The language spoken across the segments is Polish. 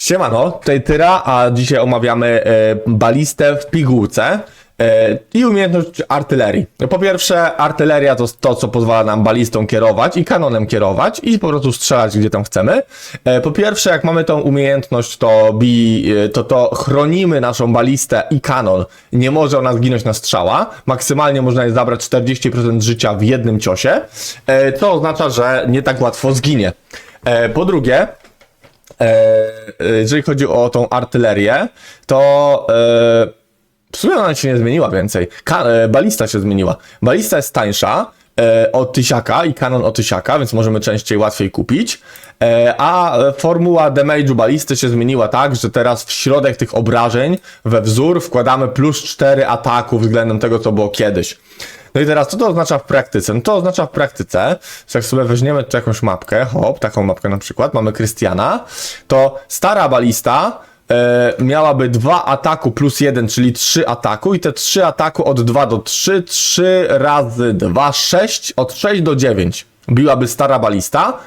Siemano, tutaj Tyra, a dzisiaj omawiamy e, balistę w pigułce e, i umiejętność artylerii. Po pierwsze, artyleria to to, co pozwala nam balistą kierować i kanonem kierować i po prostu strzelać gdzie tam chcemy. E, po pierwsze, jak mamy tą umiejętność, to, bi, e, to to chronimy naszą balistę i kanon. Nie może ona zginąć na strzała. Maksymalnie można jej zabrać 40% życia w jednym ciosie, e, co oznacza, że nie tak łatwo zginie. E, po drugie, jeżeli chodzi o tą artylerię, to e, w sumie ona się nie zmieniła więcej. E, balista się zmieniła. Balista jest tańsza e, od tysiaka i kanon od tysiaka, więc możemy częściej łatwiej kupić. E, a formuła damage'u balisty się zmieniła tak, że teraz w środek tych obrażeń we wzór wkładamy plus 4 ataku względem tego, co było kiedyś. No i teraz, co to oznacza w praktyce? No to oznacza w praktyce, że jak sobie weźmiemy tu jakąś mapkę, hop, taką mapkę na przykład, mamy Krystiana, to stara balista e, miałaby 2 ataku plus 1, czyli 3 ataku i te 3 ataku od 2 do 3, 3 razy 2, 6, od 6 do 9 biłaby stara balista,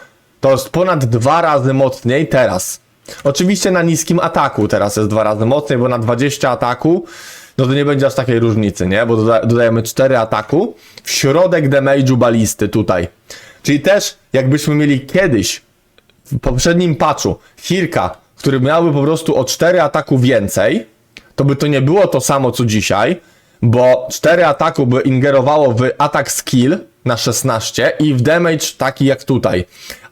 to jest ponad 2 razy mocniej teraz. Oczywiście na niskim ataku teraz jest 2 razy mocniej, bo na 20 ataku no to nie będzie aż takiej różnicy, nie? Bo doda dodajemy 4 ataku w środek damage'u balisty tutaj. Czyli też jakbyśmy mieli kiedyś w poprzednim patchu Hirka, który miałby po prostu o 4 ataku więcej, to by to nie było to samo co dzisiaj, bo 4 ataku by ingerowało w atak skill na 16 i w damage taki jak tutaj.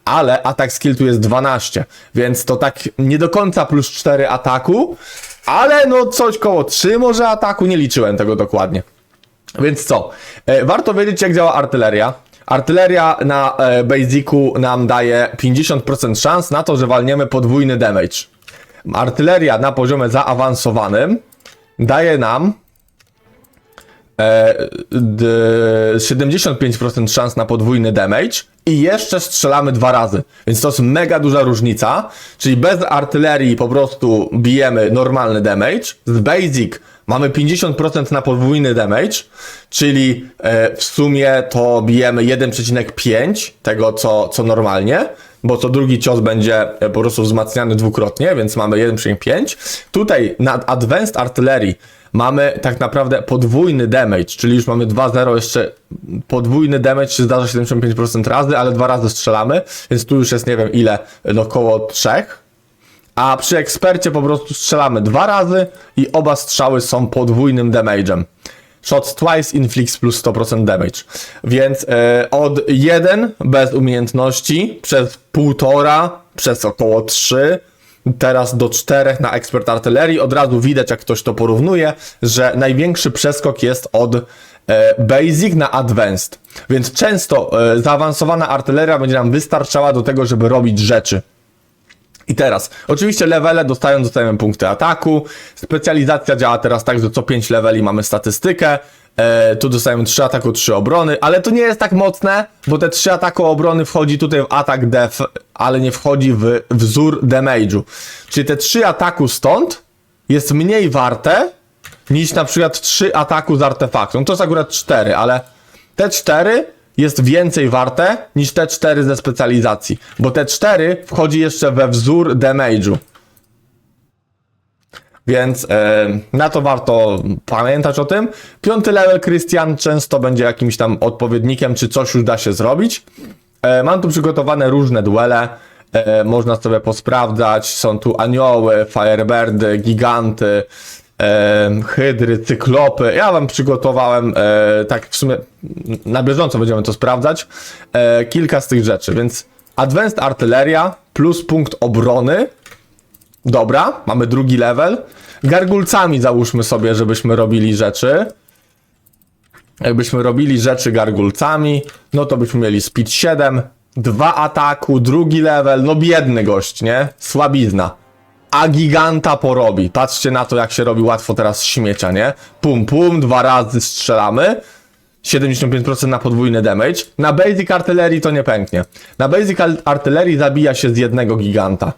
Ale atak skill tu jest 12, więc to tak nie do końca plus 4 ataku, ale no coś koło 3 może ataku, nie liczyłem tego dokładnie. Więc co? E, warto wiedzieć, jak działa artyleria. Artyleria na e, basicu nam daje 50% szans na to, że walniemy podwójny damage. Artyleria na poziomie zaawansowanym daje nam 75% szans na podwójny damage i jeszcze strzelamy dwa razy. Więc to jest mega duża różnica. Czyli bez artylerii po prostu bijemy normalny damage. Z basic mamy 50% na podwójny damage, czyli e, w sumie to bijemy 1,5 tego co, co normalnie. Bo co drugi cios będzie e, po prostu wzmacniany dwukrotnie, więc mamy 1,5. Tutaj na Advanced Artillery mamy tak naprawdę podwójny damage, czyli już mamy 2-0 jeszcze podwójny damage się zdarza 75% razy, ale dwa razy strzelamy, więc tu już jest nie wiem ile, no około 3. A przy ekspercie po prostu strzelamy dwa razy i oba strzały są podwójnym damage'em. Shots twice, inflicts plus 100% damage. Więc e, od 1 bez umiejętności przez półtora, przez około 3, teraz do 4 na ekspert artylerii. Od razu widać, jak ktoś to porównuje, że największy przeskok jest od e, basic na advanced. Więc często e, zaawansowana artyleria będzie nam wystarczała do tego, żeby robić rzeczy. I teraz, oczywiście levele dostają, dostajemy punkty ataku. Specjalizacja działa teraz tak, że co 5 leveli mamy statystykę. E, tu dostajemy 3 ataku, 3 obrony, ale to nie jest tak mocne, bo te 3 ataku obrony wchodzi tutaj w atak def, ale nie wchodzi w wzór damage'u. Czyli te 3 ataku stąd jest mniej warte niż na przykład 3 ataku z artefaktem. To jest akurat 4, ale te 4 jest więcej warte niż te 4 ze specjalizacji, bo te 4 wchodzi jeszcze we wzór damage'u. Więc e, na to warto pamiętać o tym. Piąty level Christian często będzie jakimś tam odpowiednikiem, czy coś już da się zrobić. E, mam tu przygotowane różne duele. E, można sobie posprawdzać. Są tu anioły, firebirdy, giganty, e, hydry, cyklopy. Ja wam przygotowałem, e, tak w sumie na bieżąco będziemy to sprawdzać, e, kilka z tych rzeczy. Więc Advanced Artyleria plus punkt obrony Dobra, mamy drugi level. Gargulcami załóżmy sobie, żebyśmy robili rzeczy. Jakbyśmy robili rzeczy gargulcami, no to byśmy mieli speed 7, 2 ataku, drugi level, no biedny gość, nie? Słabizna. A giganta porobi. Patrzcie na to, jak się robi łatwo teraz śmiecia, nie? Pum, pum, dwa razy strzelamy. 75% na podwójny damage. Na basic artylerii to nie pęknie. Na basic artylerii zabija się z jednego giganta.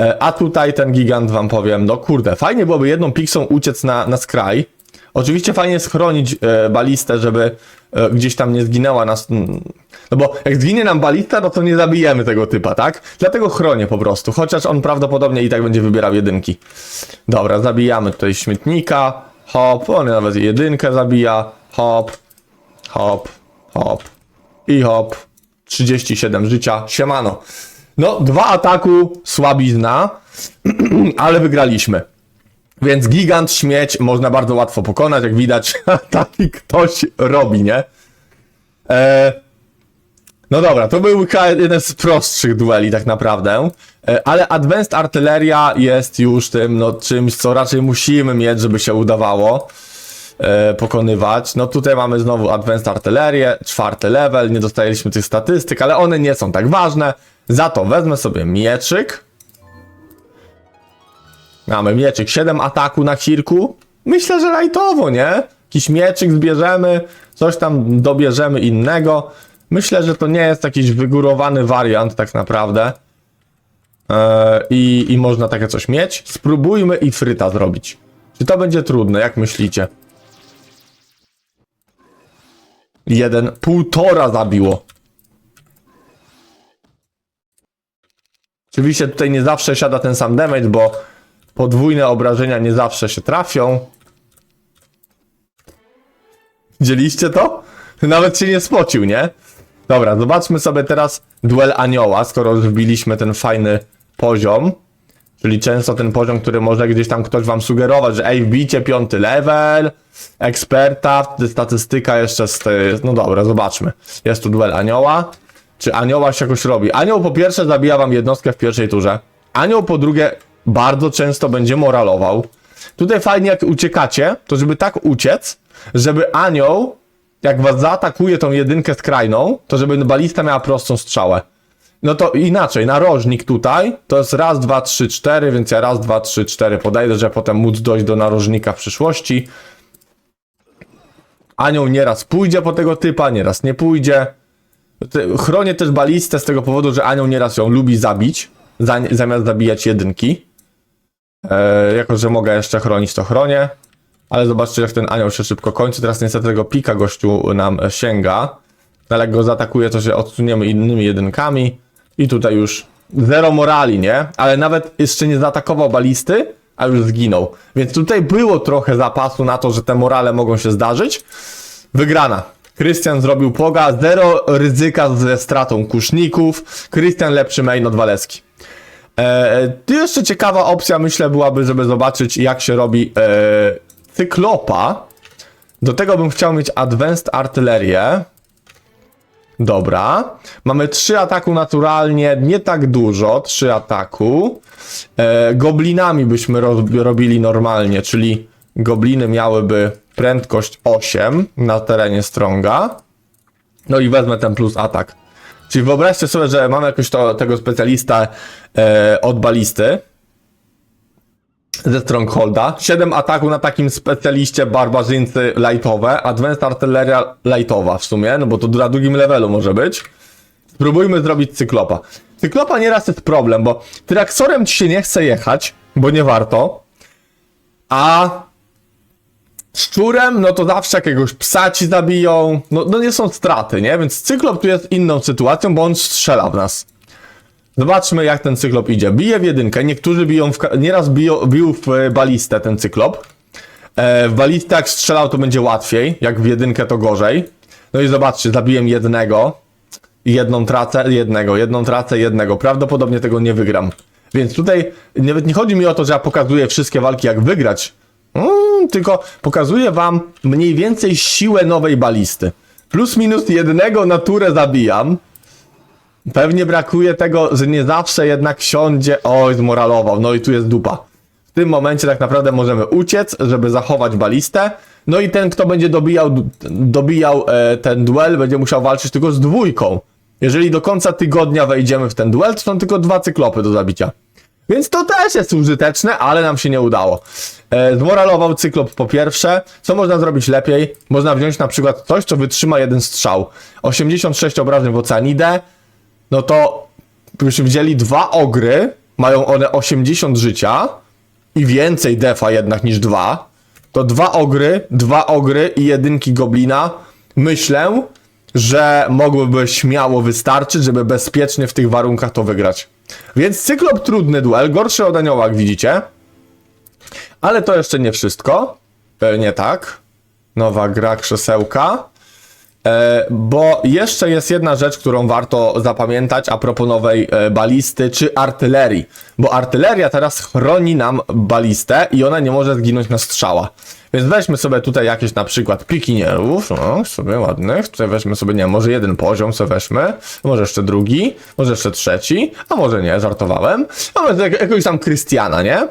E, A tutaj ten gigant wam powiem, no kurde, fajnie byłoby jedną piksą uciec na, na skraj, Oczywiście fajnie jest chronić e, balistę, żeby e, gdzieś tam nie zginęła nas. mm, No bo jak zginie nam balista, no to nie zabijemy tego typa, tak? Dlatego chronię po prostu, chociaż on prawdopodobnie i tak będzie wybierał jedynki. Dobra, zabijamy tutaj śmietnika. Hop, on nawet jedynkę zabija. Hop, hop, hop i hop. 37 życia, siemano. No, dwa ataku, słabizna, ale wygraliśmy. Więc gigant śmieć można bardzo łatwo pokonać, jak widać, taki ktoś robi, nie? E, no dobra, to był jeden z prostszych dueli tak naprawdę, e, ale Advanced Artyleria jest już tym, no czymś, co raczej musimy mieć, żeby się udawało e, pokonywać. No tutaj mamy znowu Advanced Artylerię, czwarty level, nie dostaliśmy tych statystyk, ale one nie są tak ważne. Za to wezmę sobie mieczyk. Mamy mieczyk, 7 ataku na kirku. Myślę, że lajtowo, nie? Jakiś mieczyk zbierzemy, coś tam dobierzemy innego. Myślę, że to nie jest jakiś wygórowany wariant tak naprawdę. Eee, i, I można takie coś mieć. Spróbujmy i fryta zrobić. Czy to będzie trudne, jak myślicie? Jeden, półtora zabiło. Oczywiście tutaj nie zawsze siada ten sam damage, bo podwójne obrażenia nie zawsze się trafią. Widzieliście to? Nawet się nie spocił, nie? Dobra, zobaczmy sobie teraz duel anioła, skoro wbiliśmy ten fajny poziom. Czyli często ten poziom, który może gdzieś tam ktoś wam sugerować, że ej, wbijcie piąty level, eksperta, statystyka jeszcze z. No dobra, zobaczmy. Jest tu duel anioła. Czy anioła się jakoś robi? Anioł po pierwsze zabija wam jednostkę w pierwszej turze. Anioł po drugie bardzo często będzie moralował. Tutaj fajnie jak uciekacie, to żeby tak uciec, żeby anioł, jak was zaatakuje tą jedynkę skrajną, to żeby balista miała prostą strzałę. No to inaczej, narożnik tutaj to jest raz, dwa, trzy, cztery, więc ja raz, dwa, trzy, cztery podejdę, żeby potem móc dojść do narożnika w przyszłości. Anioł nieraz pójdzie po tego typa, nieraz nie pójdzie. Chronię też balistę z tego powodu, że anioł nieraz ją lubi zabić, za, zamiast zabijać jedynki. E, jako, że mogę jeszcze chronić, to chronię. Ale zobaczcie, jak ten anioł się szybko kończy. Teraz niestety tego pika gościu nam sięga. Ale jak go zaatakuje, to się odsuniemy innymi jedynkami. I tutaj już zero morali, nie? Ale nawet jeszcze nie zaatakował balisty, a już zginął. Więc tutaj było trochę zapasu na to, że te morale mogą się zdarzyć. Wygrana. Krystian zrobił poga, zero ryzyka ze stratą kuszników. Krystian lepszy main od Waleski. E, tu jeszcze ciekawa opcja, myślę, byłaby, żeby zobaczyć, jak się robi e, cyklopa. Do tego bym chciał mieć Advanced Artylerię. Dobra. Mamy 3 ataku naturalnie, nie tak dużo, 3 ataku. E, goblinami byśmy ro robili normalnie, czyli gobliny miałyby prędkość 8 na terenie Stronga. No i wezmę ten plus atak. Czyli wyobraźcie sobie, że mamy jakoś to, tego specjalista e, od balisty ze Strongholda. 7 ataku na takim specjaliście barbarzyńcy lightowe, Advanced Artyleria lightowa w sumie, no bo to na drugim levelu może być. Spróbujmy zrobić cyklopa. Cyklopa nieraz jest problem, bo traksorem ci się nie chce jechać, bo nie warto, a szczurem, no to zawsze jakiegoś psa ci zabiją, no, no nie są straty, nie? Więc cyklop tu jest inną sytuacją, bo on strzela w nas. Zobaczmy jak ten cyklop idzie. Bije w jedynkę, niektórzy biją w, nieraz biją, bił w e, balistę ten cyklop. E, w balistę jak strzelał to będzie łatwiej, jak w jedynkę to gorzej. No i zobaczcie, zabiłem jednego, jedną tracę, jednego, jedną tracę, jednego. Prawdopodobnie tego nie wygram. Więc tutaj nawet nie chodzi mi o to, że ja pokazuję wszystkie walki jak wygrać, Mm, tylko pokazuję wam mniej więcej siłę nowej balisty. Plus minus jednego naturę zabijam. Pewnie brakuje tego, że nie zawsze jednak siądzie. Oj, zmoralował. No i tu jest dupa. W tym momencie tak naprawdę możemy uciec, żeby zachować balistę. No i ten, kto będzie dobijał, dobijał e, ten duel, będzie musiał walczyć tylko z dwójką. Jeżeli do końca tygodnia wejdziemy w ten duel, to są tylko dwa cyklopy do zabicia. Więc to też jest użyteczne, ale nam się nie udało. E, zmoralował cyklop po pierwsze. Co można zrobić lepiej? Można wziąć na przykład coś, co wytrzyma jeden strzał. 86 obrażeń w Oceanidę. No to byśmy wzięli dwa ogry. Mają one 80 życia. I więcej defa jednak niż dwa. to dwa ogry, dwa ogry i jedynki goblina, myślę, że mogłyby śmiało wystarczyć, żeby bezpiecznie w tych warunkach to wygrać. Więc cyklop trudny duel, gorszy od anioła, jak widzicie. Ale to jeszcze nie wszystko. E, nie tak. Nowa gra krzesełka. E, bo jeszcze jest jedna rzecz, którą warto zapamiętać a propos nowej e, balisty czy artylerii. Bo artyleria teraz chroni nam balistę i ona nie może zginąć na strzała. Więc weźmy sobie tutaj jakieś na przykład pikinierów, no sobie ładnych, tutaj weźmy sobie, nie może jeden poziom sobie weźmy, może jeszcze drugi, może jeszcze trzeci, a może nie, żartowałem. Mamy jak- jakiegoś tam Krystiana, nie?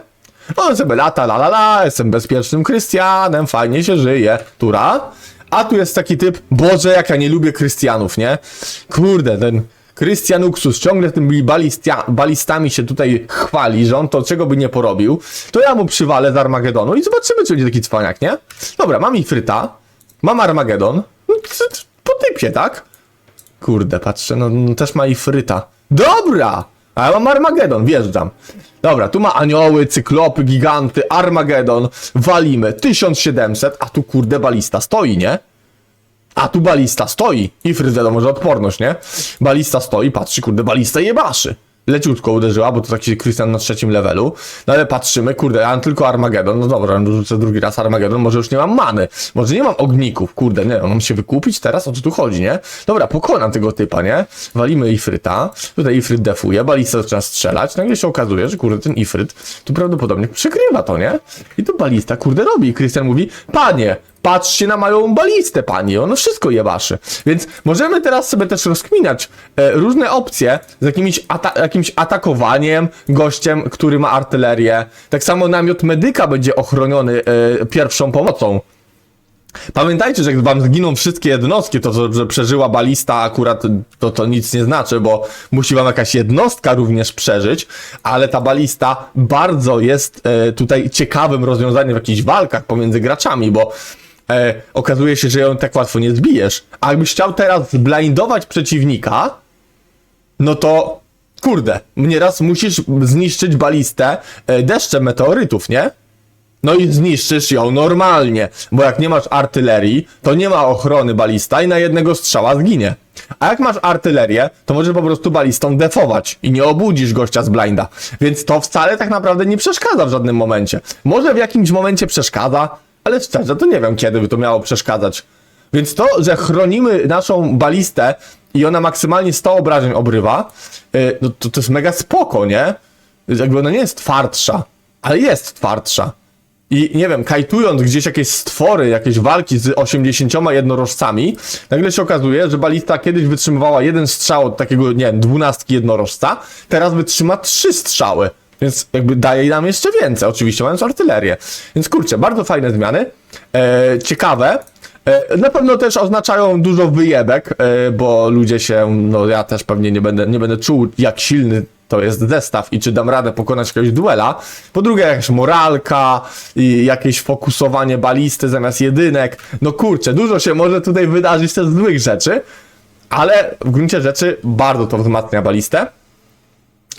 On sobie lata, la la la, jestem bezpiecznym Krystianem, fajnie się żyje, tura. A tu jest taki typ, Boże, jak ja nie lubię Krystianów, nie? Kurde, ten Krystian Uksus ciągle balistia, balistami się tutaj chwali, że on to czego by nie porobił. To ja mu przywalę z Armagedonu i zobaczymy, czy będzie taki cwaniak, nie? Dobra, mam Ifryta, mam Armagedon, no, po typie, tak? Kurde, patrzę, no, no też ma Ifryta. Dobra! A ja mam Armagedon, wjeżdżam. Dobra, tu ma anioły, cyklopy, giganty, Armagedon, walimy, 1700, a tu kurde balista stoi, nie? A tu balista stoi. Ifryt wiadomo, że odporność, nie? Balista stoi, patrzy, kurde, balista jebaszy. Leciutko uderzyła, bo to taki Krystian na trzecim levelu. No ale patrzymy, kurde, ja mam tylko Armagedon. No dobra, no rzucę drugi raz Armagedon, może już nie mam many. Może nie mam ogników, kurde, nie, mam się wykupić teraz? O co tu chodzi, nie? Dobra, pokonam tego typa, nie? Walimy Ifryta. Tutaj Ifryt defuje, balista zaczyna strzelać. Nagle się okazuje, że kurde, ten Ifryt tu prawdopodobnie przykrywa to, nie? I tu balista, kurde, robi. Krystian mówi, panie, Patrzcie na moją balistę, pani, ono wszystko jebaszy. Więc możemy teraz sobie też rozkminiać e, różne opcje z jakimś, ata jakimś atakowaniem gościem, który ma artylerię. Tak samo namiot medyka będzie ochroniony e, pierwszą pomocą. Pamiętajcie, że jak wam zginą wszystkie jednostki, to, to że przeżyła balista akurat to, to nic nie znaczy, bo musi wam jakaś jednostka również przeżyć, ale ta balista bardzo jest e, tutaj ciekawym rozwiązaniem w jakichś walkach pomiędzy graczami, bo e, okazuje się, że ją tak łatwo nie zbijesz. A jakbyś chciał teraz zblindować przeciwnika, no to kurde, nieraz musisz zniszczyć balistę e, deszczem meteorytów, nie? No i zniszczysz ją normalnie, bo jak nie masz artylerii, to nie ma ochrony balista i na jednego strzała zginie. A jak masz artylerię, to możesz po prostu balistą defować i nie obudzisz gościa z blinda. Więc to wcale tak naprawdę nie przeszkadza w żadnym momencie. Może w jakimś momencie przeszkadza, ale szczerze to nie wiem kiedy by to miało przeszkadzać. Więc to, że chronimy naszą balistę i ona maksymalnie 100 obrażeń obrywa, yy, no to, to jest mega spoko, nie? Jakby ona nie jest twardsza, ale jest twardsza. I nie wiem, kajtując gdzieś jakieś stwory, jakieś walki z 80 jednorożcami, nagle się okazuje, że balista kiedyś wytrzymywała jeden strzał od takiego, nie wiem, dwunastki jednorożca, teraz wytrzyma trzy strzały. Więc jakby daje nam jeszcze więcej, oczywiście mając artylerię. Więc kurczę, bardzo fajne zmiany, e, ciekawe. E, Na pewno też oznaczają dużo wyjebek, e, bo ludzie się, no ja też pewnie nie będę, nie będę czuł jak silny to jest zestaw i czy dam radę pokonać jakiegoś duela. Po drugie jakaś moralka i jakieś fokusowanie balisty zamiast jedynek. No kurczę, dużo się może tutaj wydarzyć też złych rzeczy, ale w gruncie rzeczy bardzo to wzmacnia balistę.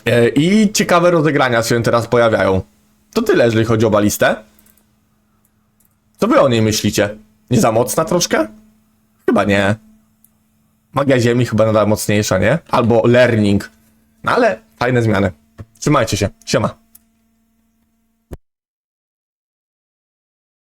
E, I ciekawe rozegrania się teraz pojawiają. To tyle, jeżeli chodzi o balistę. Co wy o niej myślicie? Nie za mocna troszkę? Chyba nie. Magia Ziemi chyba nadal mocniejsza, nie? Albo Learning. No ale fajne zmiany. Trzymajcie się. Siema.